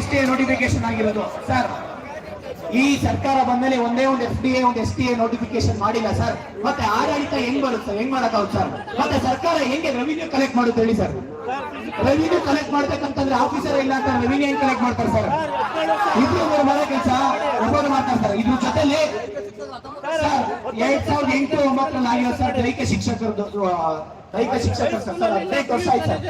S T A notification ಆಗಿರೋದು. Sir ಈ ಸರ್ಕಾರ ಬಂದ್ಮೇಲೆ ಒಂದೇ ಒಂದು ಎಫ್ ಡಿ ಎ ಒಂದು ಎಸ್ ಟಿ ಎ ನೋಟಿಫಿಕೇಶನ್ ಮಾಡಿಲ್ಲ ಸರ್ ಮತ್ತೆ ಆಡಳಿತ ಹೆಂಗ್ ಬರುತ್ತೆ ಹೆಂಗ್ ಮಾಡಕ್ಕಾಗುತ್ತೆ ಸರ್ ಮತ್ತೆ ಸರ್ಕಾರ ಹೆಂಗೆ ರೆವಿನ್ಯೂ ಕಲೆಕ್ಟ್ ಮಾಡುತ್ತೆ ಹೇಳಿ ಸರ್ ರೆವಿನ್ಯೂ ಕಲೆಕ್ಟ್ ಮಾಡ್ಬೇಕಂತಂದ್ರೆ ಆಫೀಸರ್ ಇಲ್ಲ ಅಂತ ರೆವಿನ್ಯೂ ಏನ್ ಕಲೆಕ್ಟ್ ಮಾಡ್ತಾರೆ ಸರ್ ಇಬ್ರು ಇವ್ರು ಮಾಡೋ ಕೆಲಸ ಒಬ್ಬರು ಮಾಡ್ತಾರೆ ಇದ್ರ ಜೊತೆಲಿ ಸರ್ ಎರಡ್ ಸಾವಿರದ ಎಂಟು ಒಂಬತ್ತರಲ್ಲಿ ಆಗಿರೋ ಸರ್ ದೈಹಿಕ ಶಿಕ್ಷಕರದ್ದು ದೈಹಿಕ ಶಿಕ್ಷಕರು ಸರ್ ಹದಿನೈದು ವರ್ಷ ಆಯ್ತು ಸರ್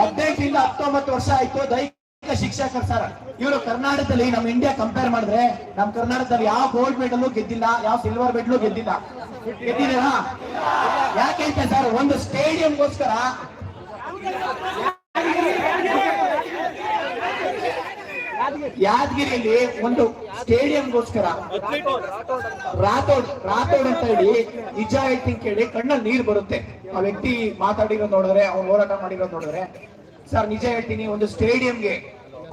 ಹದಿನೈದರಿಂದ ಹತ್ತೊಂಬತ್ತು ವರ್ಷ ಆಯ್ತು, ದೈಹಿಕ ಶಿಕ್ಷಕರು ಸರ್, ಇವರು ಕರ್ನಾಟಕದಲ್ಲಿ ನಮ್ಮ ಇಂಡಿಯಾ ಕಂಪೇರ್ ಮಾಡಿದ್ರೆ ನಮ್ಮ ಕರ್ನಾಟಕದಲ್ಲಿ ಯಾವ ಗೋಲ್ಡ್ ಮೆಡಲ್ ಗೆದ್ದಿಲ್ಲ, ಯಾವ ಸಿಲ್ವರ್ ಮೆಡಲ್ ಗೆದ್ದಿಲ್ಲ. ಗೆದ್ದಿದ್ದೀರಾ? ಯಾಕೆ ಅಂತ ಸರ್, ಒಂದು ಸ್ಟೇಡಿಯಂಗೋಸ್ಕರ ಯಾದಗಿರಿಯಲ್ಲಿ ಒಂದು ಸ್ಟೇಡಿಯಂಗೋಸ್ಕರ ರಾಥೋಡ್ ರಾಥೋಡ್ ಅಂತ ಹೇಳಿ ನಿಜ ಹೇಳ್ತೀನಿ ಕೇಳಿ ಕಣ್ಣಲ್ಲಿ ನೀರು ಬರುತ್ತೆ. ಆ ವ್ಯಕ್ತಿ ಮಾತಾಡಿರೋದು ನೋಡಿದ್ರೆ ಅವ್ನು ಹೋರಾಟ ಮಾಡಿರೋದು ನೋಡಿದ್ರೆ. ಸರ್, ನಿಜ ಹೇಳ್ತೀನಿ, ಒಂದು ಸ್ಟೇಡಿಯಂಗೆ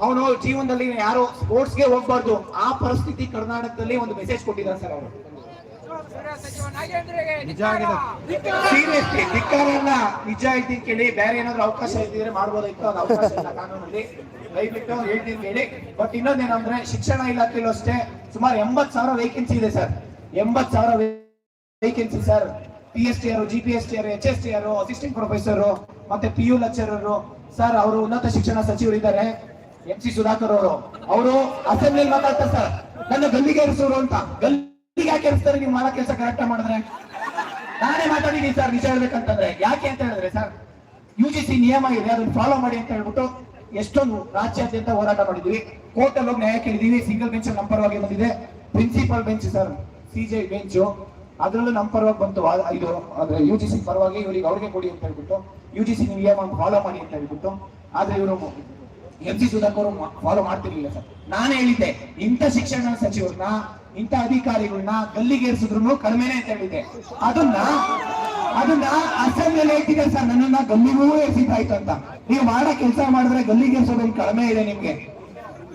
ಅವನು ಜೀವನದಲ್ಲಿ ಯಾರು ಸ್ಪೋರ್ಟ್ಸ್ಗೆ ಹೋಗ್ಬಾರ್ದು. ಆ ಪರಿಸ್ಥಿತಿ ಕರ್ನಾಟಕದಲ್ಲಿ ಒಂದು ಮೆಸೇಜ್ ಕೊಟ್ಟಿದ್ದಾರೆ ಸರ್ ಅವರು. ಸೀರಿಯಸ್ಲಿ ಧಿಕ್ಕಾರನ್ನ ನಿಜ ಹೇಳ್ತೀನಿ ಕೇಳಿ. ಬೇರೆ ಏನಾದ್ರು ಅವಕಾಶ ಇದ್ದಿದ್ರೆ ಮಾಡ್ಬೋದಿತ್ತು ಅದು ಅವಕಾಶ ಇಲ್ಲ ಕಾನೂನಲ್ಲಿ. ದಯವಿಟ್ಟು ಹೇಳ್ತೀನಿ ಕೇಳಿ. ಬಟ್ ಇನ್ನೊಂದೇನಂದ್ರೆ ಶಿಕ್ಷಣ ಇಲಾಖೆಯಲ್ಲೂ ಅಷ್ಟೇ ಸುಮಾರು ಎಂಬತ್ ಸಾವಿರ ವೇಕೆನ್ಸಿ ಇದೆ ಸರ್. ಎಂಬತ್ ಸಾವಿರ vacancy sir. P S T R G P S T R H S T R assistant professor ಮತ್ತೆ ಪಿ ಯು ಲೆಕ್ಚರರ್ ಸರ್ ಅವರು ಉನ್ನತ ಶಿಕ್ಷಣ ಸಚಿವರು ಇದ್ದಾರೆ ಎಂ ಸಿ ಸುಧಾಕರ್ ಅವರು. ಅವರು ಅಸೆಂಬ್ಲಿಯಲ್ಲಿ ಮಾತಾಡ್ತಾರೆ ಸರ್. ನನ್ನ ಗಲ್ಲಿಗೆ ಇರಿಸೋರು ಅಂತ. ಗಲ್ಲಿಗೆ ಯಾಕೆ ಇರಿಸ್ತಾರೆ ನೀವು ಮಾಡೋ ಕೆಲಸ ಕರೆಕ್ಟ್ ಮಾಡಿದ್ರೆ. ನಾನೇ ಮಾತಾಡಿದೀನಿ ಸರ್, ನಿಜ ಹೇಳ್ಬೇಕಂತಂದ್ರೆ. ಯಾಕೆ ಅಂತ ಹೇಳಿದ್ರೆ ಸರ್ ಯು ಜಿ ಸಿ ನಿಯಮ ಇದೆ, ಅದನ್ನ ಫಾಲೋ ಮಾಡಿ ಅಂತ ಹೇಳ್ಬಿಟ್ಟು ಎಷ್ಟೊಂದು ರಾಜ್ಯಾದ್ಯಂತ ಹೋರಾಟ ಮಾಡಿದ್ವಿ ಕೋರ್ಟ್ ಅಲ್ಲಿ ಹೋಗಿ ನ್ಯಾಯ ಕೇಳಿದೀವಿ ಸಿಂಗಲ್ ಬೆಂಚ್ ನಮ್ಮ ಪರವಾಗಿ ಬಂದಿದೆ. Principal bench sir CJ bench ಅದರಲ್ಲೂ ನಮ್ಮ ಪರವಾಗಿ ಬಂತು ಇದು ಅಂದ್ರೆ ಯು ಜಿ ಸಿ ಪರವಾಗಿ ಇವರಿಗೆ ಅವ್ರಿಗೆ ಕೊಡಿ ಅಂತ ಹೇಳ್ಬಿಟ್ಟು ಯು ಜಿ ಸಿ ನಿಯಮ ಫಾಲೋ ಮಾಡಿ ಅಂತ ಹೇಳ್ಬಿಟ್ಟು, ಆದ್ರೆ ಇವರು ಎಂ ಸಿ ಸುಧಾಕರ್ ಫಾಲೋ ಮಾಡ್ತಿರ್ಲಿಲ್ಲ ಸರ್. ನಾನು ಹೇಳಿದ್ದೆ, ಇಂಥ ಶಿಕ್ಷಣ ಸಚಿವರನ್ನ, ಇಂಥ ಅಧಿಕಾರಿಗಳನ್ನ ಗಲ್ಲಿಗೇರಿಸಿದ್ರು ಕಡಿಮೆನೆ ಅಂತ ಹೇಳಿದ್ದೆ. ಅದನ್ನ ಅದನ್ನ ಅಸೆಂಬ್ಲಿಯಲ್ಲಿ ಹೇಳ್ತಿದ್ದಾರೆ ಸರ್, ನನ್ನನ್ನ ಗಲ್ಲಿಗೂ ಎಸಿತಾಯ್ತು ಅಂತ. ನೀವು ಮಾಡೋ ಕೆಲಸ ಮಾಡಿದ್ರೆ ಗಲ್ಲಿಗೇರಿಸೋದೊಂದು ಕಡಿಮೆ ಇದೆ ನಿಮ್ಗೆ.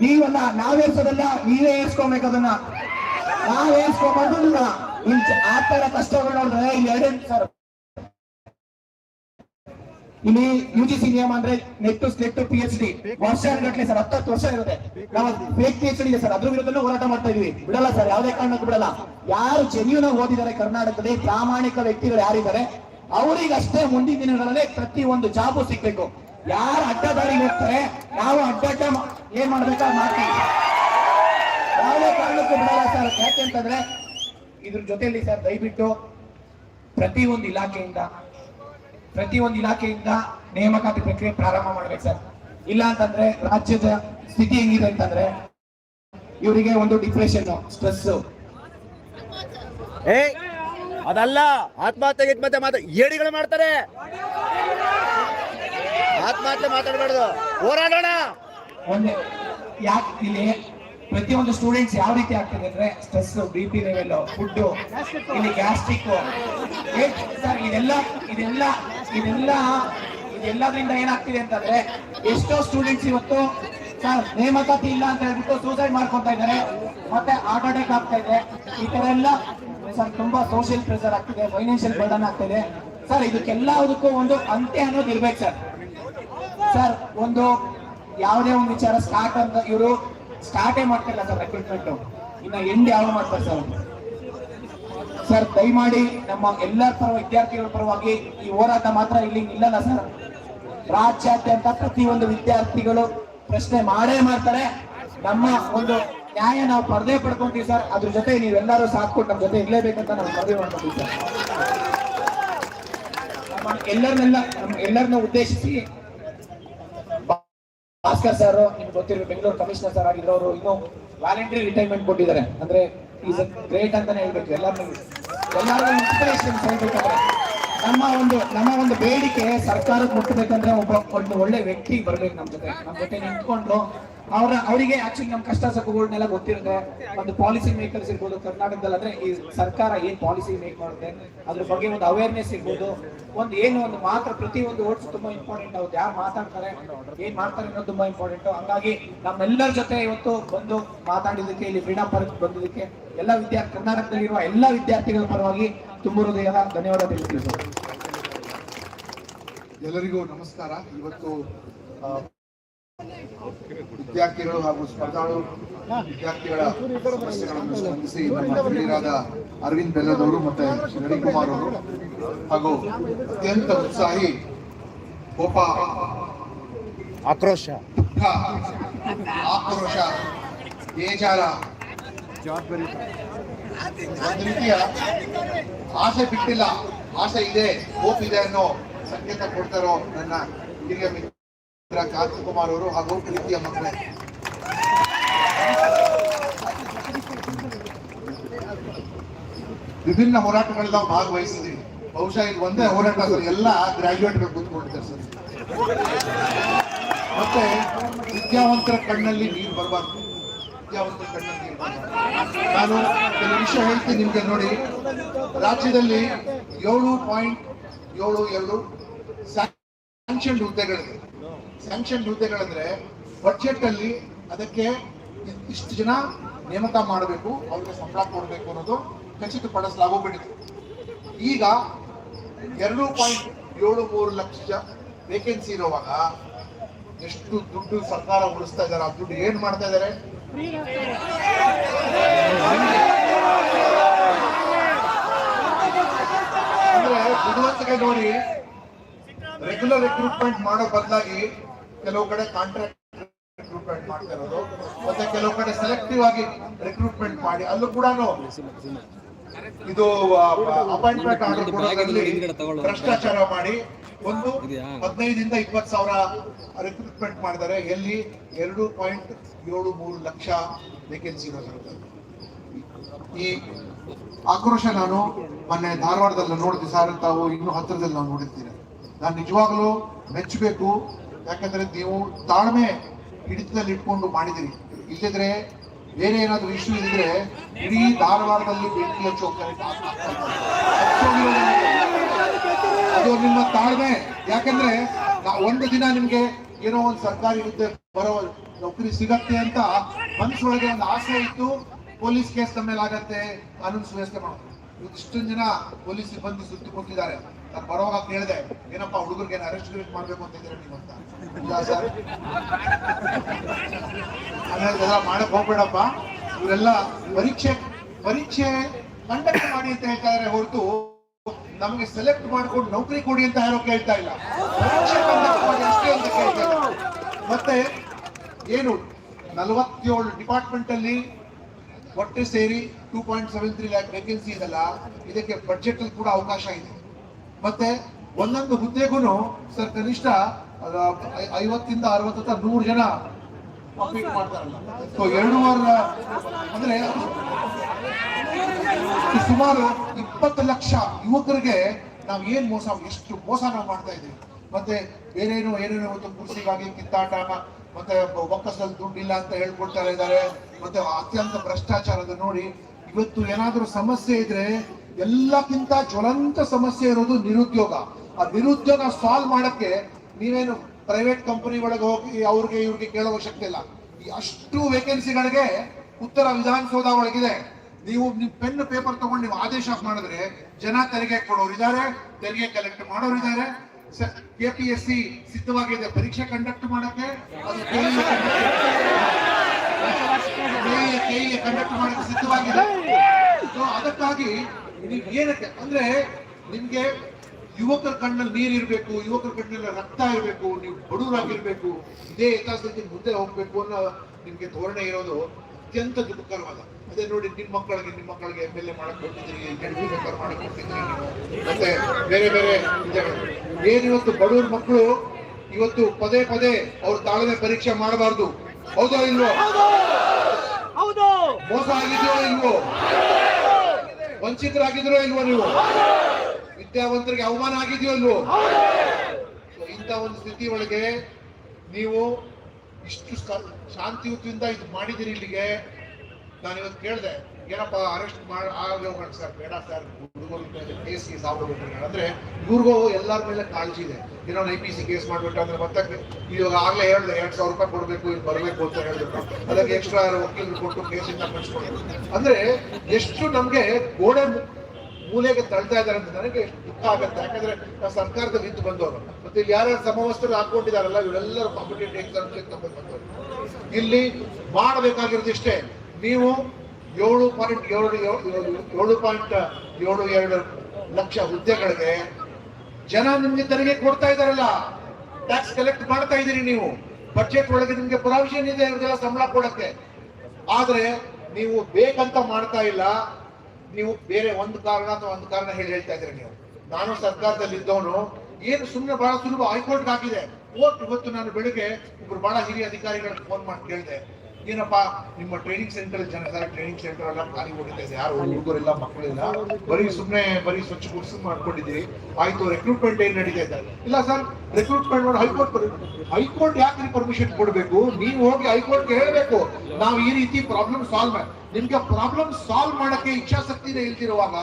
ನೀವಲ್ಲ ನಾವೇರ್ಸೋದಲ್ಲ ನೀವೇ ಏರ್ಸ್ಕೊಬೇಕು ಅದನ್ನ. ನಾವ್ ಏರ್ಸ್ಕೊಬಾರ್ದು ಅದನ್ನ ನಿಮ್ ಜ- ಆ ತರ ಕಷ್ಟಗಳು ನೋಡಿದ್ರೆ ಎರಡೇ ಸರ್ ಇಲ್ಲಿ ಯು ಜಿ ಸಿ ನಿಯಮ ಅಂದ್ರೆ NET SLET P H D ವರ್ಷಗಟ್ಟಲೆ sir, ಹತ್ತತ್ತು ವರ್ಷ ಇರುತ್ತೆ. ನಾವು fake P H D sir, ಅದ್ರ ವಿರುದ್ಧನೂ ಹೋರಾಟ ಮಾಡ್ತಾ ಇದೀವಿ. ಬಿಡಲ್ಲ ಸರ್, ಯಾವುದೇ ಕಾರಣಕ್ಕೂ ಬಿಡಲ್ಲ. ಯಾರು ಜೆನ್ಯೂನ್ ಓದಿದ್ದಾರೆ ಕರ್ನಾಟಕದಲ್ಲಿ, ಪ್ರಾಮಾಣಿಕ ವ್ಯಕ್ತಿಗಳು ಯಾರಿದ್ದಾರೆ ಅವರಿಗೆ ಅಷ್ಟೇ ಮುಂದಿನ ದಿನಗಳಲ್ಲಿ ಪ್ರತಿ ಒಂದು ಜಾಬು ಸಿಗ್ಬೇಕು. ಯಾರು ಅಡ್ಡದಾರಿ ಹೋಗ್ತಾರೆ, ನಾವು ಅಡ್ಡಡ್ಡ ಮಾ- ಏನ್ ಮಾಡ್ಬೇಕಾ ಮಾಡ್ತೀವಿ. ಯಾವುದೇ ಕಾರಣಕ್ಕೂ ಬಿಡಲ್ಲ ಸರ್. ಯಾಕೆಂತಂದ್ರೆ ಇದ್ರ ಜೊತೆಯಲ್ಲಿ ಸರ್, ದಯವಿಟ್ಟು ಪ್ರತಿ ಒಂದು ಇಲಾಖೆಯಿಂದ ಪ್ರತಿ ಒಂದು ಇಲಾಖೆಯಿಂದ ನೇಮಕಾತಿ ಪ್ರಕ್ರಿಯೆ ಪ್ರಾರಂಭ ಮಾಡ್ಬೇಕು ಸರ್. ಇಲ್ಲ ಅಂತಂದ್ರೆ ರಾಜ್ಯದ ಸ್ಥಿತಿ ಹೆಂಗಿದೆ ಅಂತಂದ್ರೆ ಇವರಿಗೆ ಒಂದು ಡಿಪ್ರೆಷನ್ ಸ್ಟ್ರೆಸ್ ಏ ಅದಲ್ಲ ಆತ್ಮಹತ್ಯೆ ಮತ್ತೆ ಮಾತ ಏಡಿಗಳು ಮಾಡ್ತಾರೆ. ಆತ್ಮಹತ್ಯೆ ಮಾತಾಡಬಾರ್ದು. ಹೋರಾಡೋಣ. ಒಂದೇ ಯಾಕೆ ಇಲ್ಲಿ ಪ್ರತಿಯೊಂದು ಸ್ಟೂಡೆಂಟ್ಸ್ ಯಾವ ರೀತಿ ಆಗ್ತದೆ ಅಂದ್ರೆ stress B P level food ಇಲ್ಲಿ ಗ್ಯಾಸ್ಟ್ರಿಕ್ ಸರ್ ಇದೆಲ್ಲ ಇದೆಲ್ಲ ಇದೆಲ್ಲ ಎಲ್ಲದರಿಂದ ಏನಾಗ್ತಿದೆ ಅಂತಂದ್ರೆ ಎಷ್ಟೋ ಸ್ಟೂಡೆಂಟ್ಸ್ ಇವತ್ತು, ಸರ್ ನೇಮಕಾತಿ ಇಲ್ಲ ಅಂತ ಹೇಳ್ಬಿಟ್ಟು ಸೂಸೈಡ್ ಮಾಡ್ಕೊತಾ ಇದ್ದಾರೆ. ಮತ್ತೆ ಹಾರ್ಟ್ ಅಟ್ಯಾಕ್ ಆಗ್ತಾ ಇದೆ. ಈ ತರ ಎಲ್ಲ, ಸರ್, ತುಂಬಾ ಸೋಷಿಯಲ್ ಪ್ರೆಷರ್ ಆಗ್ತಿದೆ ಫೈನಾನ್ಷಿಯಲ್ ಬರ್ಡನ್ ಆಗ್ತಿದೆ ಸರ್ ಇದಕ್ಕೆಲ್ಲದಕ್ಕೂ ಒಂದು ಅಂತ್ಯ ಅನ್ನೋದು ಇರ್ಬೇಕು, ಸರ್. ಸರ್, ಒಂದು ಯಾವುದೇ ಒಂದು ವಿಚಾರ ಸ್ಟಾರ್ಟ್ ಅಂತ ಇವರು ಸ್ಟಾರ್ಟೇ ಮಾಡ್ತಿಲ್ಲ, ಸರ್ ರೆಕ್ರೂಟ್ಮೆಂಟ್ ಇನ್ನ ಎಂಡ್ ಯಾವ ಮಾಡ್ತಾರೆ, ಸರ್? ಸರ್, ದಯಮಾಡಿ ನಮ್ಮ ಎಲ್ಲ ಪರ ವಿದ್ಯಾರ್ಥಿಗಳ ಪರವಾಗಿ ಈ ಹೋರಾಟ ಮಾತ್ರ ಇಲ್ಲಿ ನಿಲ್ಲಲ್ಲ ಸರ್. ರಾಜ್ಯಾದ್ಯಂತ ಪ್ರತಿಯೊಂದು ವಿದ್ಯಾರ್ಥಿಗಳು ಪ್ರಶ್ನೆ ಮಾಡೇ ಮಾಡ್ತಾರೆ. ನಮ್ಮ ಒಂದು ನ್ಯಾಯ ನಾವು ಪರದೆ ಪಡ್ಕೊಂತೀವಿ ಸರ್. ಅದ್ರ ಜೊತೆ ನೀವೆಲ್ಲರೂ ಸಾಥ್ ಕೊಟ್ಟು ನಮ್ಮ ಜೊತೆ ಇರ್ಲೇಬೇಕಂತ ನಾವು ಮನವಿ ಮಾಡ್ಕೊತೀವಿ ಸರ್. ನಮ್ಮ ಎಲ್ಲರನ್ನೆಲ್ಲ ನಮ್ಮ ಎಲ್ಲರನ್ನ ಉದ್ದೇಶಿಸಿ ಭಾಸ್ಕರ್ ಸರ್, ನಿಮ್ಗೆ ಗೊತ್ತಿರೋ ಬೆಂಗಳೂರು ಕಮಿಷನರ್ ಸರ್ ಆಗಿರೋರು ಇನ್ನು ವ್ಯಾಲೆಂಟರಿ ರಿಟೈರ್ಮೆಂಟ್ ಕೊಟ್ಟಿದ್ದಾರೆ. ಅಂದ್ರೆ ಈಸ್ ಗ್ರೇಟ್ ಅಂತಾನೆ ಹೇಳ್ಬೇಕು ಎಲ್ಲರೂ ಎಲ್ಲರಿಗೂ ಇನ್ಸ್ಪಿರೇಷನ್ ನಮ್ಮ ಒಂದು ನಮ್ಮ ಒಂದು ಬೇಡಿಕೆ ಸರ್ಕಾರಕ್ಕೆ ಮುಟ್ಟಬೇಕಂದ್ರೆ ಒಬ್ಬ ಒಂದು ಒಳ್ಳೆ ವ್ಯಕ್ತಿ ಬರ್ಬೇಕು ನಮ್ಮ ಜೊತೆ. ನಮ್ಮ ಜೊತೆ ನಿಂತ್ಕೊಂಡು ಅವರ, ಅವರಿಗೆ ಆಕ್ಚುಲಿ ನಮ್ಮ ಕಷ್ಟ ಸುಖಗಳನ್ನೆಲ್ಲ ಗೊತ್ತಿರುತ್ತೆ. ಒಂದು ಪಾಲಿಸಿ ಮೇಕರ್ಸ್ ಇರ್ಬೋದು ಕರ್ನಾಟಕದಲ್ಲಿ ಅಂದ್ರೆ ಈ ಸರ್ಕಾರ ಏನ್ ಪಾಲಿಸಿ ಮೇಕ್ ಮಾಡುತ್ತೆ, ಅದ್ರ ಬಗ್ಗೆ ಒಂದು ಅವೇರ್ನೆಸ್ ಇರ್ಬೋದು. ಒಂದು ಏನು ಒಂದು ಮಾತ್ರ ಪ್ರತಿ ಒಂದು ವರ್ಡ್ಸ್ ತುಂಬಾ ಇಂಪಾರ್ಟೆಂಟ್ ಆಗುತ್ತೆ ಯಾರು ಮಾತಾಡ್ತಾರೆ, ಏನ್ ಮಾಡ್ತಾರೆ ಅನ್ನೋದು ತುಂಬಾ ಇಂಪಾರ್ಟೆಂಟ್ ಹಂಗಾಗಿ ನಮ್ಮೆಲ್ಲರ ಜೊತೆ ಇವತ್ತು ಬಂದು ಮಾತಾಡಿದಕ್ಕೆ ಇಲ್ಲಿ ಫ್ರೀಡಮ್ ಪಾರ್ಕ್ ಬಂದಿದ್ದಕ್ಕೆ, ಎಲ್ಲ ವಿದ್ಯಾರ್ಥಿ, ಕರ್ನಾಟಕದಲ್ಲಿರುವ ಎಲ್ಲ ವಿದ್ಯಾರ್ಥಿಗಳ ಪರವಾಗಿ ತುಂಬ ಹೃದಯದ ಧನ್ಯವಾದ ತಿಳಿಸಿದ್ರು ಎಲ್ಲರಿಗೂ ನಮಸ್ಕಾರ. ಇವತ್ತು ವಿದ್ಯಾರ್ಥಿಗಳು ಹಾಗೂ ಸ್ಪರ್ಧಾಳು ವಿದ್ಯಾರ್ಥಿಗಳ ಸಮಸ್ಯೆಗಳನ್ನು ಸ್ಪಂದಿಸಿ ನಮ್ಮ ಹಿರಿಯರಾದ ಅರವಿಂದ್ ಬೆಲ್ಲದವರು ಮತ್ತೆ ರವಿಕುಮಾರ್ ಅವರು ಹಾಗೂ ಅತ್ಯಂತ ಉತ್ಸಾಹಿ ಕೋಪ ಆಕ್ರೋಶ. ಆಕ್ರೋಶ ಬೇಜಾರ ಒಂದು ರೀತಿಯ ಆಸೆ ಬಿಟ್ಟಿಲ್ಲ ಆಸೆ ಇದೆ ಹೋಪ್ ಇದೆ ಅನ್ನೋ ಸಂಕೇತ ಕೊಡ್ತಾರೋ ನನ್ನ ಹಿರಿಯ ಮಿತ್ರ ಕಾರ್ತಿಕುಮಾರ್ ಅವರು ಹಾಗೂ ಪ್ರೀತಿಯ ಮಕ್ಕಳೇ. ವಿಭಿನ್ನ ಹೋರಾಟಗಳಲ್ಲಿ ಭಾಗವಹಿಸಿದ್ವಿ ಬಹುಶಃ ಇದು ಒಂದೇ ಹೋರಾಟ ಸರ್ ಎಲ್ಲ ಗ್ರಾಜುಯೇಟ್ಗಳು ಕೂತ್ಕೊಂಡಿದ್ದಾರೆ ಸರ್. ಮತ್ತೆ ವಿದ್ಯಾವಂತರ ಕಣ್ಣಲ್ಲಿ ನೀರು ಬರಬಾರ್ದು. ವಿದ್ಯಾವಂತರ ಕಣ್ಣಲ್ಲಿ ನಾನು ಕೆಲವು ವಿಷಯ ಹೇಳ್ತೀನಿ ನಿಮ್ಗೆ ನೋಡಿ. ರಾಜ್ಯದಲ್ಲಿ ಏಳು ಪಾಯಿಂಟ್ ಏಳು ಎರಡು ಸ್ಯಾಂಕ್ಷನ್ ಹುದ್ದೆಗಳಿದೆ. ಸ್ಯಾಂಕ್ಷನ್ ಹುದ್ದೆಗಳಂದ್ರೆ ಬಜೆಟ್ ಅಲ್ಲಿ ಅದಕ್ಕೆ ಇಷ್ಟು ಜನ ನೇಮಕ ಮಾಡಬೇಕು, ಅವ್ರಿಗೆ ಸಂಬಳ ಕೊಡಬೇಕು ಅನ್ನೋದು ಖಚಿತಪಡಿಸಲಾಗೋಗ್ಬಿಟ್ಟಿದೆ ಈಗ ಎರಡು ಪಾಯಿಂಟ್ ಏಳು ಮೂರು ಲಕ್ಷ ವೇಕೆನ್ಸಿ ಇರುವಾಗ ಎಷ್ಟು ದುಡ್ಡು ಸರ್ಕಾರ ಉಳಿಸ್ತಾ ಇದ್ದಾರೆ, ಆ ದುಡ್ಡು ಏನ್ ಮಾಡ್ತಾ ಇದ್ದಾರೆ? ಅಂದ್ರೆ ನೋಡಿ ರೆಗ್ಯುಲರ್ ರಿಕ್ರೂಟ್ಮೆಂಟ್ ಮಾಡೋ ಬದಲಾಗಿ ಕೆಲವು ಕಡೆ ಕಾಂಟ್ರಾಕ್ಟ್ ರಿಕ್ರೂಟ್ಮೆಂಟ್ ಮಾಡ್ತಾ ಇರೋದು. ಮತ್ತೆ ಕೆಲವು ಕಡೆ ಸೆಲೆಕ್ಟಿವ್ ಆಗಿ ರಿಕ್ರೂಟ್ಮೆಂಟ್ ಮಾಡಿ. ಅಲ್ಲೂ ಕೂಡ ಇದು ಅಪಾಯಿಂಟ್ಮೆಂಟ್ ಆರ್ಡರ್ ಕೊಡೋದ್ರಲ್ಲಿ ಭ್ರಷ್ಟಾಚಾರ ಮಾಡಿ ಒಂದು ಹದಿನೈದಿಂದ ಇಪ್ಪತ್ತು ಸಾವಿರ ರಿಕ್ರೂಟ್ಮೆಂಟ್ ಮಾಡಿದರೆ ಎಲ್ಲಿ? ಎರಡು ಪಾಯಿಂಟ್ ಏಳು ಮೂರು ಲಕ್ಷ ವೇಕೆನ್ಸಿ ಇರೋದ್ರಲ್ಲಿ ಈ ಆಕ್ರೋಶ ನಾನು ಮೊನ್ನೆ ಧಾರವಾಡದಲ್ಲಿ ನೋಡಿದ್ದೆ. ಸರ್ ತಾವು ಇನ್ನೂ ಹತ್ತಿರದಲ್ಲಿ ನಾವು ನೋಡಿರ್ತೀರ? ನಾನು ನಿಜವಾಗ್ಲೂ ಮೆಚ್ಚಬೇಕು. ಯಾಕಂದ್ರೆ ನೀವು ತಾಳ್ಮೆ ಹಿಡಿತದಲ್ಲಿ ಇಟ್ಕೊಂಡು ಮಾಡಿದಿರಿ. ಇಲ್ಲದಿದ್ರೆ ಬೇರೆ ಏನಾದ್ರು ಇಶ್ಯೂ ಇದ್ರೆ ಇಡೀ ಧಾರವಾಡದಲ್ಲಿ ಬೆಂಕಿ ಹಚ್ಚಿ ಹೋಗ್ತಾರೆ ಅದು ನಿಮ್ಮ ತಾಳ್ಮೆ. ಯಾಕಂದ್ರೆ ಒಂದು ದಿನ ನಿಮ್ಗೆ ಏನೋ ಒಂದು ಸರ್ಕಾರಿ ಹುದ್ದೆ ಬರೋ ನೌಕರಿ ಸಿಗತ್ತೆ ಅಂತ ಮನಸ್ಸೊಳಗೆ ಒಂದು ಆಸೆ ಇತ್ತು. ಪೊಲೀಸ್ ಕೇಸ್ ನಮ್ಮ ಮೇಲೆ ಆಗತ್ತೆ ಕಾನೂನು ಸುವ್ಯವಸ್ಥೆ ಮಾಡೋದು. ಇಷ್ಟೊಂದು ಜನ ಪೊಲೀಸ್ ಸಿಬ್ಬಂದಿ ಸುತ್ತಿ ಕೊಟ್ಟಿದ್ದಾರೆ ನಾನು ಅಂತ ಕೇಳಿದೆ, ಏನಪ್ಪ ಹುಡುಗರಿಗೆ ಅರೆಸ್ಟ್ ಗಿರೆಸ್ಟ್ ಮಾಡ್ಬೇಕು ಅಂತ ಇದ್ದೀರಾ ನೀವು ಅಂತ. ಮಾಡಕ್ ಹೋಗ್ಬೇಡಪ್ಪ. ಇವರೆಲ್ಲ ಪರೀಕ್ಷೆ ಪರೀಕ್ಷೆ ಕಂಡಕ್ಟ್ ಮಾಡಿ ಅಂತ ಹೇಳ್ತಾ ಇದಾರೆ ಹೊರತು ನಮಗೆ ಸೆಲೆಕ್ಟ್ ಮಾಡ್ಕೊಂಡು ನೌಕರಿ ಕೊಡಿ ಅಂತ ಯಾರೋ ಕೇಳ್ತಾ ಇಲ್ಲ. ಪರೀಕ್ಷೆ ಅಷ್ಟೇ ಅಂತ ಕೇಳ್ತಾ ಮತ್ತೆ ಏನು, ನಲವತ್ತೇಳು ಡಿಪಾರ್ಟ್ಮೆಂಟ್ ಅಲ್ಲಿ ಸೇರಿ two point seven three lakh vacancy ಇದೆಲ್ಲ. ಇದಕ್ಕೆ ಬಜೆಟ್ ಅಲ್ಲಿ ಕೂಡ ಅವಕಾಶ ಇದೆ. ಮತ್ತೆ ಒಂದೊಂದು ಹುದ್ದೆಗೂ ಸರ್ ಕನಿಷ್ಠ ಐವತ್ತಿಂದ ಅರವತ್ತ ನೂರು ಜನ ಕಾಂಪೀಟ್ ಮಾಡ್ತಾರಲ್ಲ. ಸೊ ಎರಡೂವರೆ, ಅಂದ್ರೆ ಸುಮಾರು ಇಪ್ಪತ್ತು ಲಕ್ಷ ಯುವಕರಿಗೆ ನಾವು ಏನ್ ಮೋಸ, ಎಷ್ಟು ಮೋಸ ನಾವು ಮಾಡ್ತಾ ಇದ್ದೀವಿ. ಮತ್ತೆ ಬೇರೇನೋ ಏನೋ ಏನೇನೋ ಒಂದು ಕುರ್ಸಿಗಾಗಿ ಕಿತ್ತಾಟ, ಮತ್ತೆ ಒಕ್ಕಸದಲ್ಲಿ ದುಡ್ಡಿಲ್ಲ ಅಂತ ಹೇಳ್ಕೊಡ್ತಾ ಇದ್ದಾರೆ. ಮತ್ತೆ ಅತ್ಯಂತ ಭ್ರಷ್ಟಾಚಾರದ ನೋಡಿ, ಇವತ್ತು ಏನಾದರೂ ಸಮಸ್ಯೆ ಇದ್ರೆ ಎಲ್ಲಕ್ಕಿಂತ ಜ್ವಲಂತ ಸಮಸ್ಯೆ ಇರೋದು ನಿರುದ್ಯೋಗ. ಆ ನಿರುದ್ಯೋಗ ಸಾಲ್ವ್ ಮಾಡಕ್ಕೆ ನೀವೇನು ಪ್ರೈವೇಟ್ ಕಂಪನಿ ಒಳಗೆ ಹೋಗಿ ಅವ್ರಿಗೆ ಇವ್ರಿಗೆ ಕೇಳುವ ಶಕ್ತಿ ಇಲ್ಲ. ಅಷ್ಟು ವೇಕೆನ್ಸಿಗಳಿಗೆ ಉತ್ತರ ವಿಧಾನಸೌಧ ಒಳಗಿದೆ. ನೀವು ನಿಮ್ ಪೆನ್ ಪೇಪರ್ ತಗೊಂಡು ನೀವು ಆದೇಶ ಮಾಡಿದ್ರೆ ಜನ ತೆರಿಗೆ ಕೊಡೋರು ಇದ್ದಾರೆ, ತೆರಿಗೆ ಕಲೆಕ್ಟ್ ಮಾಡೋರು ಇದ್ದಾರೆ. ಕೆ ಪಿ ಎಸ್ ಸಿ ಸಿದ್ಧವಾಗಿದೆ, ಪರೀಕ್ಷೆ ಕಂಡಕ್ಟ್ ಮಾಡಕ್ಕೆ. ಅದು ಕಂಡಕ್ಟ್ ಮಾಡಕ್ಕೆ ಸಿದ್ಧವಾಗಿದೆ. ಅದಕ್ಕಾಗಿ ನೀವು ಏನಕ್ಕೆ? ಅಂದ್ರೆ ನಿಮ್ಗೆ ಯುವಕರ ಕಣ್ಣಲ್ಲಿ ನೀರ್ ಇರ್ಬೇಕು ಯುವಕರ ಕಣ್ಣಲ್ಲಿ ರಕ್ತ ಇರಬೇಕು ನೀವು ಬಡವರಾಗಿರ್ಬೇಕು ಇದೇ ಏಕಾಗ್ರತೆ ಮುಂದೆ ಹೋಗ್ಬೇಕು ಅನ್ನೋ ನಿಮ್ಗೆ ಧೋರಣೆ ಇರೋದು ಅತ್ಯಂತ ದುಃಖಕರವಾದ. ಅದೇ ನೋಡಿ ನಿಮ್ಮ ಮಕ್ಕಳಿಗೆ ನಿಮ್ಮ ಮಕ್ಕಳಿಗೆ ಎಂ ಎಲ್ ಎ ಮಾಡಕ್ ಕೊಟ್ಟಿದ್ರಿ ಮಾಡಕ್ ಮತ್ತೆ ಬೇರೆ ಬೇರೆ. ಏನಿವತ್ತು ಬಡವ್ರ ಮಕ್ಕಳು ಇವತ್ತು ಪದೇ ಪದೇ ಅವ್ರ ತಾಳ್ಮೆ ಪರೀಕ್ಷೆ ಮಾಡಬಾರ್ದು. ಹೌದೋ ಇಲ್ವೋ? ಹೌದು! ಮೋಸ ಆಗಿದ್ಯೋ ಇಲ್ವೋ? ವಂಚಿತರಾಗಿದ್ರೋ ಇಲ್ವೋ ನೀವು? ವಿದ್ಯಾವಂತರಿಗೆ ಅವಮಾನ ಆಗಿದೆಯೋ ಇಲ್ವೋ? ಇಂಥ ಒಂದು ಸ್ಥಿತಿ ಒಳಗೆ ನೀವು ಇಷ್ಟು ಶಾಂತಿಯುತದಿಂದ ಇದು ಮಾಡಿದಿರಿ ಇಲ್ಲಿಗೆ. ನಾನು ಇವತ್ತು ಕೇಳಿದೆ. ಏನಪ್ಪ, ಅರೆಸ್ಟ್ ಮಾಡಿ ಆಗ ಹೋಗೋಣ ಸರ್, ಬೇಡ ಸರ್. ಹುಡುಗರ ಕೇಸ್ ಆಗ್ಬಿಟ್ಟು ಅಂದ್ರೆ ಇವ್ರಿಗೂ ಎಲ್ಲರ ಮೇಲೆ ಕಾಳಜಿ ಇದೆ. ಏನೋ ಐ ಪಿ ಸಿ ಕೇಸ್ ಮಾಡ್ಬಿಟ್ಟು ಅಂದ್ರೆ ಮತ್ತೆ ಇವಾಗ ಆಗ್ಲೇ ಹೇಳಿದೆ ಎರಡ್ ಸಾವಿರ ರೂಪಾಯಿ ಕೊಡ್ಬೇಕು ಇಲ್ಲಿ ಬರಬೇಕು ಅಂತ ಹೇಳಿದ್ರು. ಅದಕ್ಕೆ ಎಕ್ಸ್ಟ್ರಾ ವಕೀಲರು ಕೊಟ್ಟು ಕೇಸಿಂದ ಕಳಿಸ್ಕೊಡ್ಬೇಕು ಅಂದ್ರೆ ಎಷ್ಟು ನಮ್ಗೆ ಗೋಡೆ ಮೂಲೆಗೆ ತಳ್ತಾ ಇದ್ದಾರೆ ಅಂತ ನನಗೆ ಎಷ್ಟು ದುಃಖ ಆಗುತ್ತೆ. ಯಾಕಂದ್ರೆ ನಾವು ಸರ್ಕಾರದಲ್ಲಿ ನಿಂತು ಬಂದವರು. ಮತ್ತೆ ಇಲ್ಲಿ ಯಾರ್ಯಾರು ಸಮವಸ್ತ್ರ ಹಾಕೊಂಡಿದಾರಲ್ಲ ಇವರೆಲ್ಲರೂ ಕಾಂಪಿಟೇಟಿವ್ ಎಕ್ಸಾಮ್ ಇಲ್ಲಿ ಮಾಡಬೇಕಾಗಿರೋದು ಇಷ್ಟೇ. ನೀವು ಏಳು ಪಾಯಿಂಟ್ ಏಳು ಏಳು- ಪಾಯಿಂಟ್ ಏಳು ಎರಡು ಲಕ್ಷ ಹುದ್ದೆಗಳಿಗೆ ಜನ ನಿಮಗೆ ತೆರಿಗೆ ಕೊಡ್ತಾ ಇದಾರಲ್ಲ ಟ್ಯಾಕ್ಸ್ ಕಲೆಕ್ಟ್ ಮಾಡ್ತಾ ಇದ್ದೀರಿ ನೀವು. ಬಜೆಟ್ ಒಳಗೆ ನಿಮಗೆ ಪ್ರಾವಿಷನ್ ಇದೆ ಇವ್ರಿಗೆಲ್ಲ ಸಂಬಳ ಕೊಡಕ್ಕೆ. ಆದ್ರೆ ನೀವು ಬೇಕಂತ ಮಾಡ್ತಾ ಇಲ್ಲ. ನೀವು ಬೇರೆ ಒಂದು ಕಾರಣ ಅಥವಾ ಒಂದು ಕಾರಣ ಹೇಳಿ ಹೇಳ್ತಾ ಇದ್ದೀರಿ ನೀವು. ನಾನು ಸರ್ಕಾರದಲ್ಲಿ ಇದ್ದವನು, ಏನು ಸುಮ್ಮನೆ ಬಹಳ ಸುಲಭ ಹೈಕೋರ್ಟ್ ಹಾಕಿದೆ. ಕೋರ್ಟ್ ಇವತ್ತು ನಾನು ಬೆಳಿಗ್ಗೆ ಇಬ್ರು ಬಹಳ ಹಿರಿಯ ಅಧಿಕಾರಿಗಳಿಗೆ ಫೋನ್ ಮಾಡಿ ಕೇಳಿದೆ. ಏನಪ್ಪಾ, ನಿಮ್ಮ ಟ್ರೈನಿಂಗ್ ಸೆಂಟರ್ ಜನ ಟ್ರೈನಿಂಗ್ ಸೆಂಟರ್ ಎಲ್ಲ ಖಾಲಿ ಹೋಗಿದೆ ಯಾರು ಹುಡುಗರಿಲ್ಲ ಮಕ್ಕಳಿಲ್ಲ. ಬರೀ ಸುಮ್ಮನೆ ಬರೀ ಸ್ವಚ್ಛ ಗುಡ್ಸು ಮಾಡ್ಕೊಂಡಿದ್ದೀರಿ. ಆಯ್ತು ರೆಕ್ರೂಟ್ಮೆಂಟ್ ಏನ್ ನಡೀತಾ ಇದೆ? ಇಲ್ಲ ಸರ್ ರೆಕ್ರೂಟ್ಮೆಂಟ್ ಮಾಡಿ ಹೈಕೋರ್ಟ್ ಹೈಕೋರ್ಟ್ ಯಾಕೆ ಪರ್ಮಿಷನ್ ಕೊಡಬೇಕು? ನೀವು ಹೋಗಿ ಹೈಕೋರ್ಟ್ಗೆ ಹೇಳಬೇಕು. ನಾವು ಈ ರೀತಿ ಪ್ರಾಬ್ಲಮ್ ಸಾಲ್ವ್ ನಿಮ್ಗೆ ಪ್ರಾಬ್ಲಮ್ ಸಾಲ್ವ್ ಮಾಡಕ್ಕೆ ಇಚ್ಛಾಶಕ್ತಿನೇ ಇಲ್ದಿರುವಾಗ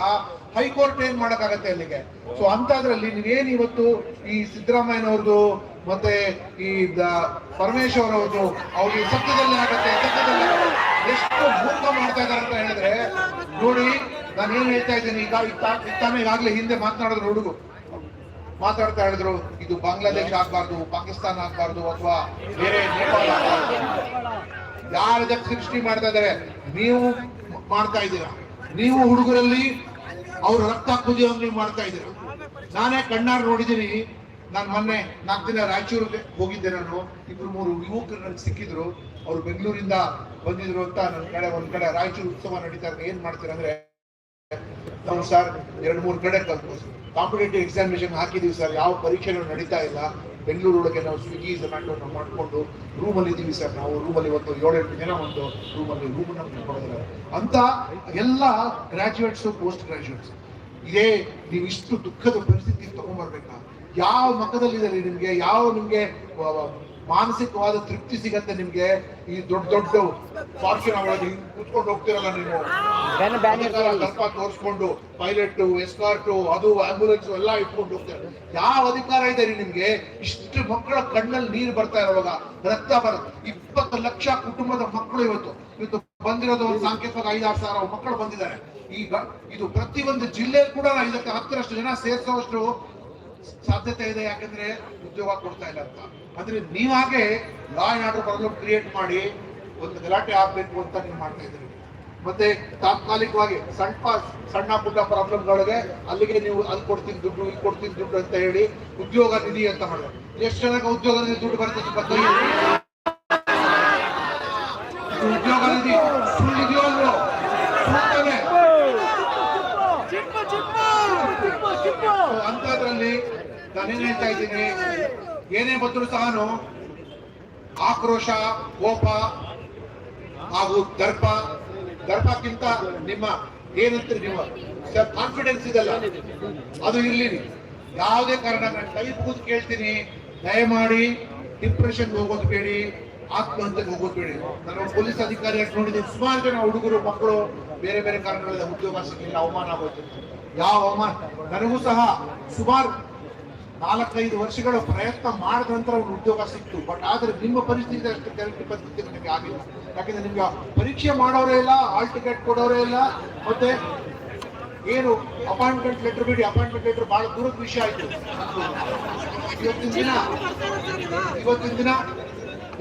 ಹೈಕೋರ್ಟ್ ಏನ್ ಮಾಡಕ್ಕಾಗತ್ತೆ ಅಲ್ಲಿಗೆ? ಸೊ ಅಂತದ್ರಲ್ಲಿ ನೀವೇನ್ ಇವತ್ತು ಈ ಸಿದ್ದರಾಮಯ್ಯನವ್ರದ್ದು ಮತ್ತೆ ಈ ಪರಮೇಶ್ವರ್ ಅವ್ರದ್ದು ಅವ್ರಿಗೆ ಸತ್ಯದಲ್ಲಿ ಆಗತ್ತೆ, ಸತ್ಯದಲ್ಲಿ. ಎಷ್ಟು ಮೂರ್ಖ ಮಾಡ್ತಾ ಇದಾರೆ ಅಂತ ಹೇಳಿದ್ರೆ, ನೋಡಿ, ನಾನು ಏನ್ ಹೇಳ್ತಾ ಇದ್ದೀನಿ, ಈಗ ಇತ್ತ- ಇತ್ತಾನೆ ಈಗಾಗ್ಲೇ ಹಿಂದೆ ಮಾತನಾಡಿದ್ರು ಹುಡುಗು ಮಾತಾಡ್ತಾ ಹೇಳಿದ್ರು, ಇದು ಬಾಂಗ್ಲಾದೇಶ ಆಗ್ಬಾರ್ದು, ಪಾಕಿಸ್ತಾನ ಆಗ್ಬಾರ್ದು, ಅಥವಾ ಬೇರೆ ನೇಪಾಳ ಯಾರ ಸೃಷ್ಟಿ ಮಾಡ್ತಾ ಇದಾರೆ ನೀವು ಮಾಡ್ತಾ ಇದ್ದೀರಾ? ನೀವು ಹುಡುಗರಲ್ಲಿ ಅವ್ರ ರಕ್ತ ಕುದಿಯೋಂಗ್ ನೀವು ಮಾಡ್ತಾ ಇದ್ದೀರಾ? ನಾನೇ ಕಣ್ಣಾರು ನೋಡಿದ್ದೀನಿ. ನಾನು ಮೊನ್ನೆ ನಾಲ್ಕು ದಿನ ರಾಯಚೂರಿಗೆ ಹೋಗಿದ್ದೆ ನಾನು. ಇಬ್ರು ಮೂರು ಯುವಕರು ನನಗೆ ಸಿಕ್ಕಿದ್ರು. ಅವ್ರು ಬೆಂಗಳೂರಿಂದ ಬಂದಿದ್ರು ಅಂತ ನನ್ನ ಕಡೆ, ಒಂದ್ ಕಡೆ ರಾಯಚೂರು ಉತ್ಸವ ನಡೀತಾ ಇದ್ರೆ ಏನ್ ಮಾಡ್ತೀರಾ ಅಂದ್ರೆ ನಾವು ಸರ್ ಎರಡು ಮೂರು ಕಡೆ ಕಾಂಪಿಟೇಟಿವ್ ಎಕ್ಸಾಮಿನೇಷನ್ ಹಾಕಿದೀವಿ ಸರ್. ಯಾವ ಪರೀಕ್ಷೆಗಳು ನಡೀತಾ ಇಲ್ಲ. ಬೆಂಗಳೂರು ಒಳಗೆ ನಾವು ಸ್ವಿಗ್ಗಿ ಝೊಮ್ಯಾಟೋ ನಾವು ಮಾಡ್ಕೊಂಡು ರೂಮಲ್ಲಿ ಇದ್ದೀವಿ ಸರ್. ನಾವು ರೂಮಲ್ಲಿ ಒಂದು ಏಳೆಂಟು ಜನ ಒಂದು ರೂಮಲ್ಲಿ ರೂಮನ್ನು ನಮ್ಗೆ ಕೊಡೋದಿಲ್ಲ ಅಂತ ಎಲ್ಲ ಗ್ರ್ಯಾಜುಯೇಟ್ಸು ಪೋಸ್ಟ್ ಗ್ರಾಜುಯೇಟ್ಸ್ ಇದೇ ನೀವು ಇಷ್ಟು ದುಃಖದ ಪರಿಸ್ಥಿತಿ ತಗೊಂಡ್ಬರ್ಬೇಕಾ? ಯಾವ ಮಕ್ಕದಲ್ಲಿದ್ದಾರೆ ನಿಮಗೆ? ಯಾವ ನಿಮ್ಗೆ ಮಾನಸಿಕವಾದ ತೃಪ್ತಿ ಸಿಗತ್ತೆ ನಿಮ್ಗೆ ಈ ದೊಡ್ಡ ದೊಡ್ಡ ಫಾರ್ಚುನ್ ಒಳಗೆ ಹಿಂಗ್ ಕುತ್ಕೊಂಡು ಹೋಗ್ತಿರಲ್ಲ ನೀವು. ದರ್ಪ ತೋರಿಸ್ಕೊಂಡು ಪೈಲಟ್ ಎಸ್ಕಾರ್ಟ್ ಅದು ಆಂಬುಲೆನ್ಸ್ ಎಲ್ಲ ಇಟ್ಕೊಂಡು ಹೋಗ್ತಾರೆ. ಯಾವ ಅಧಿಕಾರ ಇದೆ ರೀ ನಿಮ್ಗೆ? ಇಷ್ಟು ಮಕ್ಕಳ ಕಣ್ಣಲ್ಲಿ ನೀರು ಬರ್ತಾ ಇರೋವಾಗ ರಕ್ತ ಬರ ಇಪ್ಪತ್ತು ಲಕ್ಷ ಕುಟುಂಬದ ಮಕ್ಕಳು ಇವತ್ತು. ಇವತ್ತು ಬಂದಿರೋದು ಒಂದು ಸಾಂಕೇತಿಕ ಐದಾರು ಸಾವಿರ ಮಕ್ಕಳು ಬಂದಿದ್ದಾರೆ. ಈಗ ಇದು ಪ್ರತಿ ಒಂದು ಜಿಲ್ಲೆ ಕೂಡ ಇದಕ್ಕೆ ಹತ್ತರಷ್ಟು ಜನ ಸೇರಿಸುವಷ್ಟು ಸಾಧ್ಯತೆ ಇದೆ ಯಾಕಂದ್ರೆ ಉದ್ಯೋಗ ಕೊಡ್ತಾ ಇಲ್ಲ ಅಂತ. ಅಂದ್ರೆ ನೀವಾಗೆ law and order problem create ಮಾಡಿ ಒಂದು ಗಲಾಟೆ ಆಗ್ಬೇಕು ಅಂತ ನೀವು ಮಾಡ್ತಾ ಇದ್ದೀರಿ. ಮತ್ತೆ ತಾತ್ಕಾಲಿಕವಾಗಿ ಸಣ್ಣ ಸಣ್ಣ ಪುಟ್ಟ ಪ್ರಾಬ್ಲಮ್ಗಳಿಗೆ ಅಲ್ಲಿಗೆ ನೀವು ಅಲ್ಲಿ ಕೊಡ್ತೀನಿ ದುಡ್ಡು, ಇಲ್ಲಿ ಕೊಡ್ತೀನಿ ದುಡ್ಡು ಅಂತ ಹೇಳಿ ಉದ್ಯೋಗ ನಿಧಿ ಅಂತ ಮಾಡಿದ್ರೆ ಎಷ್ಟು ಜನಕ್ಕೆ ಉದ್ಯೋಗ ನಿಧಿ ದುಡ್ಡು ಬರ್ತದೆ ಉದ್ಯೋಗ ನಿಧಿ. ನಾನೇನ್ ಹೇಳ್ತಾ ಇದ್ದೀನಿ? ಏನೇ ಬಂದರೂ ಸಹನು ಆಕ್ರೋಶ, ಕೋಪ ಹಾಗೂ ದರ್ಪ, ದರ್ಪಕ್ಕಿಂತ ನಿಮ್ಮ ಏನಂತೀರಿ ನಿಮ್ಮ ಕಾನ್ಫಿಡೆನ್ಸ್ ಇದೆಲ್ಲ. ಅದು ಇರ್ಲಿ. ಯಾವುದೇ ಕಾರಣ ನಾನು ಕೈ ಕೂತು ಕೇಳ್ತೀನಿ. ದಯಮಾಡಿ ಡಿಪ್ರೆಷನ್ ಹೋಗೋದು ಬೇಡಿ, ಆತ್ಮಹತ್ಯೆಗೆ ಹೋಗೋದು ಬೇಡಿ. ನಾನು ಪೊಲೀಸ್ ಅಧಿಕಾರಿಯಾಗಿ ನೋಡಿದ್ದೀನಿ. ಸುಮಾರು ಜನ ಹುಡುಗರು, ಮಕ್ಕಳು, ಬೇರೆ ಬೇರೆ ಕಾರಣಗಳಿಂದ ಉದ್ಯೋಗ ಸಿಗಲಿಲ್ಲ ಅವಮಾನ ಆಗೋಯ್ತು. ಯಾವ ಅವಮಾನ? ನನಗೂ ಸಹ ಸುಮಾರು ನಾಲ್ಕೈದು ವರ್ಷಗಳ ಪ್ರಯತ್ನ ಮಾಡಿದ ನಂತರ ಒಂದು ಉದ್ಯೋಗ ಸಿಕ್ತು. ಬಟ್ ಆದ್ರೆ ನಿಮ್ಮ ಪರಿಸ್ಥಿತಿ ಅಷ್ಟು ಕರೆಕ್ಟ್ ಪರಿಸ್ಥಿತಿ ನನಗೆ ಆಗಿಲ್ಲ. ಯಾಕಂದ್ರೆ ನಿಮ್ಗೆ ಪರೀಕ್ಷೆ ಮಾಡೋರೇ ಇಲ್ಲ ಹಾಲ್ ಟಿಕೆಟ್ ಕೊಡೋರೇ ಇಲ್ಲ, ಮತ್ತೆ ಏನು ಅಪಾಯಿಂಟ್ಮೆಂಟ್ ಲೆಟರ್ ಬಿಡಿ ಅಪಾಯಿಂಟ್ಮೆಂಟ್ ಲೆಟರ್ ಬಹಳ ದೂರದ ವಿಷಯ ಆಯ್ತು. ಇವತ್ತಿನ ದಿನ ಇವತ್ತಿನ ದಿನ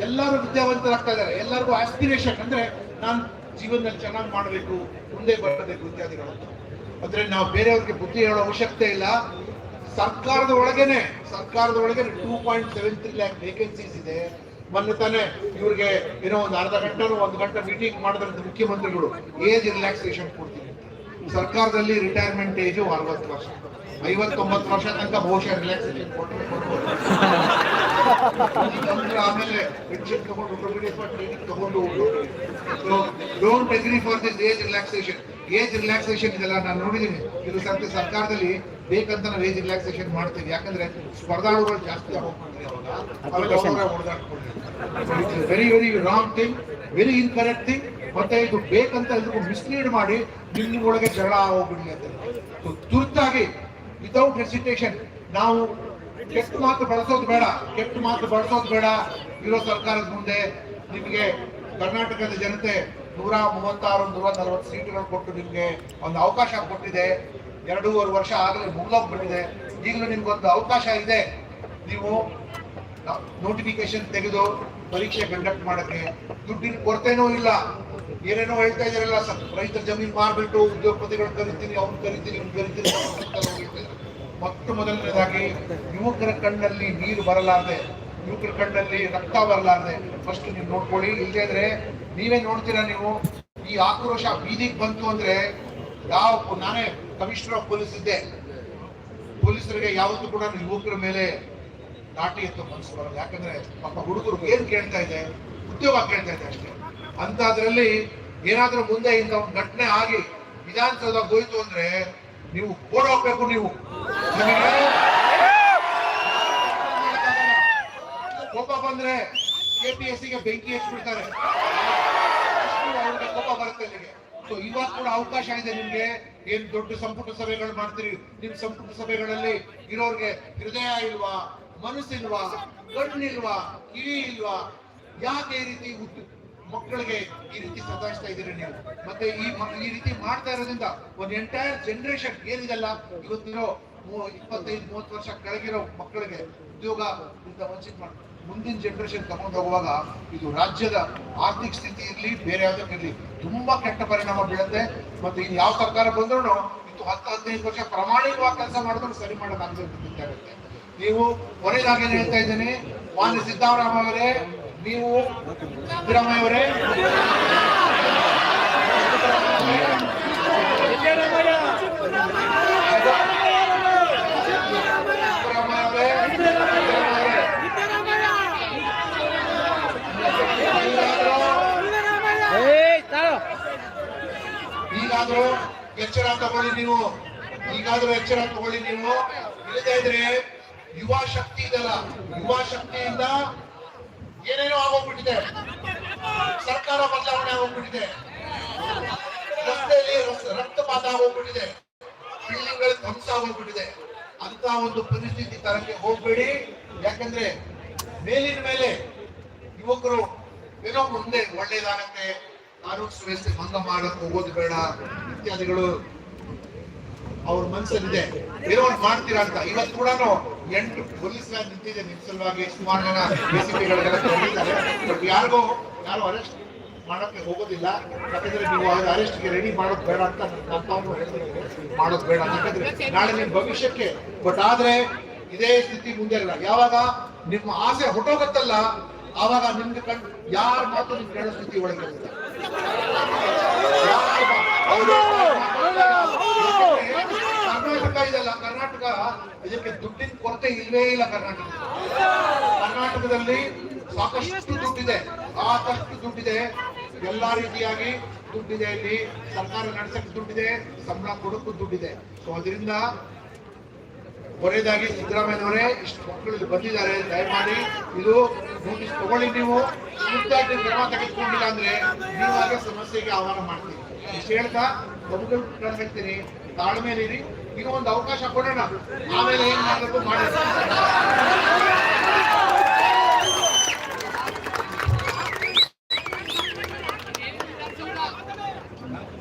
ಎಲ್ಲರೂ ವಿದ್ಯಾವಂತರಾಗ್ತಾ ಇದ್ದಾರೆ. ಎಲ್ಲರಿಗೂ ಆಸ್ಪಿರೇಷನ್ ಅಂದ್ರೆ ನಾನು ಜೀವನದಲ್ಲಿ ಚೆನ್ನಾಗಿ ಮಾಡಬೇಕು, ಮುಂದೆ ಬರಬೇಕು ಇತ್ಯಾದಿಗಳು. ಅಂದ್ರೆ ನಾವು ಬೇರೆಯವ್ರಿಗೆ ಬುದ್ಧಿ ಹೇಳೋ ಅವಶ್ಯಕತೆ ಇಲ್ಲ. ಸರ್ಕಾರದ ಒಳಗೇನೆ, ಸರ್ಕಾರದ ಒಳಗೆ two point seven three lakh vacancies ಇದೆ. ಮೊನ್ನೆ ತಾನೇ ಇವ್ರಿಗೆ ಏನೋ ಒಂದು ಅರ್ಧ ಗಂಟೆ ಒಂದು ಗಂಟೆ ಮೀಟಿಂಗ್ ಮಾಡಿದ್ರಂತ ಮುಖ್ಯಮಂತ್ರಿಗಳು. ಏಜ್ ರಿಲ್ಯಾಕ್ಸೇಷನ್ ಕೊಡ್ತೀನಿ ಸರ್ಕಾರದಲ್ಲಿ ರಿಟೈರ್ಮೆಂಟ್ ಏಜು ಅರವತ್ತು ವರ್ಷ. ಐವತ್ತೊಂಬತ್ತು ವರ್ಷ ತನಕ ಬಹುಶಃ ರಿಲ್ಯಾಕ್ಸೇಷನ್ ಕೊಟ್ಟರೆ ಆಮೇಲೆ ಪೆನ್ಷನ್ ತಗೊಂಡು ಟ್ರೈನಿಂಗ್ ತಗೊಂಡು don't agree for this age relaxation age relaxation ಇದೆಲ್ಲ ನಾನು ನೋಡಿದ್ದೀನಿ. ಇದು ಸರ್ಕಾರದಲ್ಲಿ ಬೇಕಂತ ನಾವು ಏಜ್ ರಿಲ್ಯಾಕ್ಸೇಷನ್ ಮಾಡ್ತೀವಿ. ಯಾಕಂದ್ರೆ ಸ್ಪರ್ಧಾಳುಗಳು ಜಾಸ್ತಿ very very wrong thing very incorrect thing ಮತ್ತೆ ಇದು ಬೇಕಂತ ಇದಕ್ಕೂ ಮಿಸ್ಲೀಡ್ ಮಾಡಿ ನಿಮ್ಮ ಒಳಗೆ ಜಗಳ ಹೋಗ್ಬಿಡಿ ಅಂತ ತುರ್ತಾಗಿ ವಿತೌಟ್ ಹೆಸಿಟೇಷನ್ ನಾವು ಕೆಟ್ಟ ಮಾತು ಬಳಸೋದು ಬೇಡ. ಕೆಟ್ಟ ಮಾತು ಬಳಸೋದು ಬೇಡ. ಇರೋ ಸರ್ಕಾರದ ಮುಂದೆ ನಿಮಗೆ ಕರ್ನಾಟಕದ ಜನತೆ ನೂರ ಮೂವತ್ತಾರು ನೂರ ನಲವತ್ತು ಸೀಟುಗಳು ಕೊಟ್ಟು ನಿಮಗೆ ಒಂದು ಅವಕಾಶ ಕೊಟ್ಟಿದೆ. ಎರಡೂವರೆ ವರ್ಷ ಆಗಲೇ ಮುಗಿದೋಗ್ಬಿಟ್ಟಿದೆ ಈಗಲೂ ನಿಮ್ಗೊಂದು ಅವಕಾಶ ಇದೆ. ನೀವು ನೋಟಿಫಿಕೇಶನ್ ತೆಗೆದು ಪರೀಕ್ಷೆ ಕಂಡಕ್ಟ್ ಮಾಡಕ್ಕೆ. ದುಡ್ಡಿನ ಕೊರತೆನೂ ಇಲ್ಲ. ಏನೇನೋ ಹೇಳ್ತಾ ಇದಾರಲ್ಲ ರೈತರ ಜಮೀನ್ ಮಾರ್ಬಿಟ್ಟು ಉದ್ಯೋಗಪತಿಗಳು ಕರಿತೀನಿ, ಅವ್ನು ಕರಿತೀನಿ, ಇವ್ನು ಕರಿತೀನಿ. ಮೊಟ್ಟ ಮೊದಲನೇದಾಗಿ ಯುವಕರ ಕಣ್ಣಲ್ಲಿ ನೀರು ಬರಲಾರದೆ, ಯುವಕರ ಕಣ್ಣಲ್ಲಿ ರಕ್ತ ಬರಲಾರದೆ. ಫಸ್ಟ್ ನೀವು ನೋಡ್ಕೊಳ್ಳಿ. ಇಲ್ಲದೇ ಇದ್ರೆ ನೀವೇ ನೋಡ್ತೀರಾ ನೀವು? ಈ ಆಕ್ರೋಶ ಬೀದಿಗೆ ಬಂತು ಅಂದ್ರೆ ಯಾವ ನಾನೇ ಕಮಿಷನರ್ ಆಫ್ ಪೊಲೀಸ್ ಇದ್ದೆ ಪೊಲೀಸರಿಗೆ ಯಾವತ್ತೂ ಕೂಡ ಯುವಕರ ಮೇಲೆ ದಾಟಿ ಎತ್ತು ಮನಸ್ಸು ಬರಲ್ಲ. ಯಾಕಂದ್ರೆ ಪಾಪ ಹುಡುಗರು ಏನ್ ಕೇಳ್ತಾ ಇದೆ? ಉದ್ಯೋಗ ಕೇಳ್ತಾ ಇದೆ ಅಷ್ಟೇ. ಅಂತದ್ರಲ್ಲಿ ಏನಾದ್ರೂ ಮುಂದೆ ಇಂಥ ಒಂದು ಘಟನೆ ಆಗಿ ವಿಧಾನಸೌಧ ಹೋಯ್ತು ಅಂದ್ರೆ ನೀವು ಓಡೋಗ್ಬೇಕು ನೀವು. ನಿಮಗೆ ಕೋಪ ಬಂದ್ರೆ ಎಸ್ ಸಿಗೆ ಬೆಂಕಿ ಹಚ್ಬಿಡ್ತಾರೆ ಅಷ್ಟು ಅವ್ರಿಗೆ ಕೋಪ ಬರುತ್ತೆ ಇಲ್ಲಿಗೆ ಸೊ ಇವಾಗ ಕೂಡ ಅವಕಾಶ ಇದೆ ನಿಮ್ಗೆ. ಏನ್ ದೊಡ್ಡ ಸಂಪುಟ ಸಭೆಗಳು ಮಾಡ್ತೀರಿ? ನಿಮ್ ಸಂಪುಟ ಸಭೆಗಳಲ್ಲಿ ಇರೋರ್ಗೆ ಹೃದಯ ಇಲ್ವಾ, ಮನಸ್ಸಿಲ್ವಾ, ಕಣ್ಣಿಲ್ವಾ, ಕಿವಿ ಇಲ್ವಾ? ಯಾಕೆ ಈ ರೀತಿ ಮಕ್ಕಳಿಗೆ ಈ ರೀತಿ ಸತಾಯಿಸ್ತಾ ಇದ್ದೀರಿ ನೀವು? ಮತ್ತೆ ಈ ಈ ರೀತಿ ಮಾಡ್ತಾ ಇರೋದ್ರಿಂದ ಒಂದು ಎಂಟೈರ್ ಜನರೇಷನ್ ಏನಿದೆಲ್ಲ ಇವತ್ತಿರೋ ಇಪ್ಪತ್ತೈದು, ಮೂವತ್ತು ವರ್ಷ ಕೆಳಗಿರೋ ಮಕ್ಕಳಿಗೆ ಉದ್ಯೋಗ ವಂಚಿತ ಮಾಡ್ತಾರೆ. ಮುಂದಿನ ಜನರೇಷನ್ ತಗೊಂಡು ಹೋಗುವಾಗ ಇದು ರಾಜ್ಯದ ಆರ್ಥಿಕ ಸ್ಥಿತಿ ಇರಲಿ, ಬೇರೆ ಯಾವ್ದಕ್ಕಿರ್ಲಿ ತುಂಬಾ ಕೆಟ್ಟ ಪರಿಣಾಮ ಬೀಳುತ್ತೆ. ಮತ್ತೆ ಇನ್ ಯಾವ ಸರ್ಕಾರ ಬಂದ್ರೂ ಇದು ಹತ್ತು ಹದಿನೈದು ವರ್ಷ ಪ್ರಮಾಣಿಕವಾಗಿ ಕೆಲಸ ಮಾಡಿದ್ರು ಸರಿ ಮಾಡೋದಾಗದೆ ಗೊತ್ತಾಗುತ್ತೆ ನೀವು ಕೊನೆಯದಾಗಿ ಹೇಳ್ತಾ ಇದ್ದೀನಿ? ಮಾನ್ಯ ಸಿದ್ದರಾಮಯ್ಯ ಅವರೇ ನೀವು ಸಿದ್ದರಾಮಯ್ಯ ಅವರೇ ಸಿದ್ದರಾಮಯ್ಯ ಅವರೇ ಸಿದ್ದರಾಮಯ್ಯ ಅವರೇ ಈಗಾದ್ರೂ ಎಚ್ಚರ ತಗೊಳ್ಳಿ ನೀವು. ಈಗಾದ್ರೂ ಎಚ್ಚರ ತಗೊಳ್ಳಿ ನೀವು. ಇಲ್ಲದೇ ಇದ್ರೆ ಯುವ ಶಕ್ತಿ ಇದೆಲ್ಲ. ಯುವ ಶಕ್ತಿಯಿಂದ ಏನೇನೋ ಆಗೋಗ್ಬಿಟ್ಟಿದೆ. ಸರ್ಕಾರ ಬದಲಾವಣೆ ಆಗೋಗ್ಬಿಟ್ಟಿದೆ. ರಸ್ತೆಯಲ್ಲಿ ರಸ್- ರಕ್ತಪಾತ ಆಗೋಗ್ಬಿಟ್ಟಿದೆ. ಬಿಲ್ಡಿಂಗ್ಗಳ ಧ್ವಂಸ ಆಗೋಗ್ಬಿಟ್ಟಿದೆ. ಅಂತ ಒಂದು ಪರಿಸ್ಥಿತಿ ತರಕ್ಕೆ ಹೋಗ್ಬೇಡಿ. ಯಾಕಂದ್ರೆ ಮೇಲಿನ ಮೇಲೆ ಯುವಕರು ಏನೋ ಮುಂದೆ ಒಳ್ಳೇದಾಗತ್ತೆ ಕಾನೂನು ಸುವ್ಯವಸ್ಥೆ ಭಂಗ ಮಾಡಕ್ ಹೋಗೋದು ಬೇಡ, ಇತ್ಯಾದಿಗಳು ಅವ್ರ ಮನಸ್ಸಲ್ಲಿದೆ ಏನೋ ಒಂದು ಮಾಡ್ತೀರಾ ಅಂತ. ಇವತ್ತು ಕೂಡ ಎಂಟು ಪೊಲೀಸ್ ಮ್ಯಾನ್ ನಿಂತಿದೆ. ನಿಮ್ ಸಲುವಾಗಿ ಸುಮಾರು ಜನ ಡಿಸಿಪಿಗಳಿಗೆಲ್ಲ ತೊಗೊಂಡಿದ್ದಾರೆ. ಬಟ್ ಯಾರಿಗೂ, ಯಾರು ಅರೆಸ್ಟ್ ಮಾಡಕ್ಕೆ ಹೋಗೋದಿಲ್ಲ. ಯಾಕಂದ್ರೆ ನೀವು ಅರೆಸ್ಟ್ಗೆ ರೆಡಿ ಮಾಡೋದು ಬೇಡ ಅಂತ ಹೇಳ್ತಿದ್ದಾರೆ. ಮಾಡೋದು ಬೇಡ. ಯಾಕಂದ್ರೆ ನಾಳೆ ನಿಮ್ ಭವಿಷ್ಯಕ್ಕೆ ಬಟ್ ಆದ್ರೆ ಇದೇ ಸ್ಥಿತಿ ಮುಂದೆ ಇಲ್ಲ. ಯಾವಾಗ ನಿಮ್ಮ ಆಸೆ ಹೊಟ್ಟೋಗತ್ತಲ್ಲ ಆವಾಗ ನಿಮ್ಗೆ ಕಣ್ ಯಾರ ಮಾತು ನಿಮ್ಗೆ ಕೇಳೋ ಸ್ಥಿತಿ ಒಳಗೆ ಕರ್ನಾಟಕ ಕರ್ನಾಟಕ ಇದಕ್ಕೆ ದುಡ್ಡಿನ ಕೊರತೆ ಇಲ್ಲವೇ ಇಲ್ಲ ಕರ್ನಾಟಕ. ಕರ್ನಾಟಕದಲ್ಲಿ ಸಾಕಷ್ಟು ದುಡ್ಡಿದೆ ಸಾಕಷ್ಟು ದುಡ್ಡಿದೆ. ಎಲ್ಲಾ ರೀತಿಯಾಗಿ ದುಡ್ಡಿದೆ ಇಲ್ಲಿ. ಸರ್ಕಾರ ನಡೆಸಕ್ಕೆ ದುಡ್ಡಿದೆ, ಸಂಬಳ ಕೊಡಕ್ಕೂ ದುಡ್ಡಿದೆ. ಸೊ ಅದರಿಂದ ಕೊನೆಯದಾಗಿ ಸಿದ್ದರಾಮಯ್ಯನವರೇ ಇಷ್ಟು ಮಕ್ಕಳು ಇಲ್ಲಿ ಬಂದಿದ್ದಾರೆ, ದಯಮಾಡಿ ಇದು ನೋಟಿಸ್ ತಗೊಳ್ಳಿ ನೀವು. ಮುದ್ದಾಗಿ ಕ್ರಮ ತೆಗೆದುಕೊಂಡಿಲ್ಲ ಅಂದ್ರೆ ನೀವಾಗೆ ಸಮಸ್ಯೆಗೆ ಆಹ್ವಾನ ಮಾಡ್ತೀವಿ ಇಷ್ಟು ಹೇಳ್ತಾ ಬದುಕಲು ಹೇಳ್ತೀನಿ. ತಾಳ್ಮೇಲಿರಿ ಈಗ ಒಂದು ಅವಕಾಶ ಕೊಡೋಣ. ಆಮೇಲೆ ಏನ್ ಮಾಡಬೇಕು ಮಾಡಿ.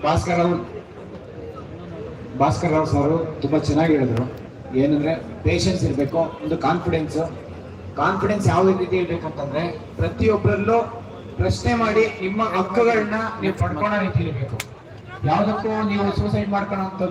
ಭಾಸ್ಕರ್ ರಾವ್ ಭಾಸ್ಕರ್ ರಾವ್ ಸರ್, ತುಂಬಾ ಚೆನ್ನಾಗಿ ಹೇಳಿದ್ರು. ಏನಂದ್ರೆ ಪೇಷನ್ಸ್ ಇರಬೇಕು, ಒಂದು ಕಾನ್ಫಿಡೆನ್ಸ್ ಕಾನ್ಫಿಡೆನ್ಸ್ ಯಾವ ರೀತಿ ಇರಬೇಕು ಅಂತಂದ್ರೆ ಪ್ರತಿಯೊಬ್ಬರಲ್ಲೂ ಪ್ರಶ್ನೆ ಮಾಡಿ ನಿಮ್ಮ ಹಕ್ಕುಗಳನ್ನ ನೀವು ಪಡ್ಕೊಳ್ಳೋ ರೀತಿ ಇರಬೇಕು. ಯಾವುದಕ್ಕೂ ನೀವು ಸೂಸೈಡ್ ಮಾಡ್ಕೊಳ್ಳೋ